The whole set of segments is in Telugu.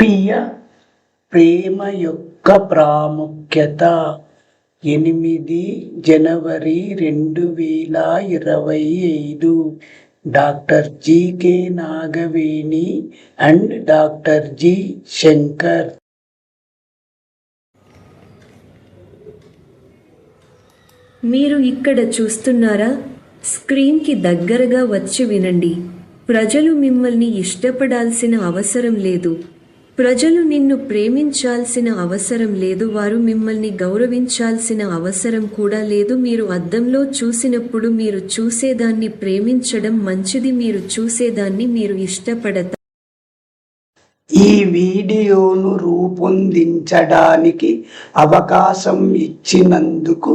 స్వీయ ప్రేమ యొక్క ప్రాముఖ్యత ఎనిమిది జనవరి రెండు వేల ఇరవై ఐదు. Doctor GK Nagaveni and doctor G Shankar. మీరు ఇక్కడ చూస్తున్నారా? స్క్రీన్కి దగ్గరగా వచ్చి వినండి. ప్రజలు మిమ్మల్ని ఇష్టపడాల్సిన అవసరం లేదు. ప్రజలు నిన్ను ప్రేమించాల్సిన అవసరం లేదు వారు మిమ్మల్ని గౌరవించాల్సిన అవసరం కూడా లేదు. మీరు అద్దంలో చూసినప్పుడు మీరు చూసేదాన్ని ప్రేమించడం మంచిది మీరు చూసేదాన్ని మీరు ఇష్టపడతారు. ఈ వీడియోను రూపొందించడానికి అవకాశం ఇచ్చినందుకు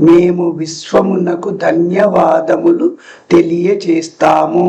మేము విశ్వమునకు ధన్యవాదములు తెలియచేస్తాము.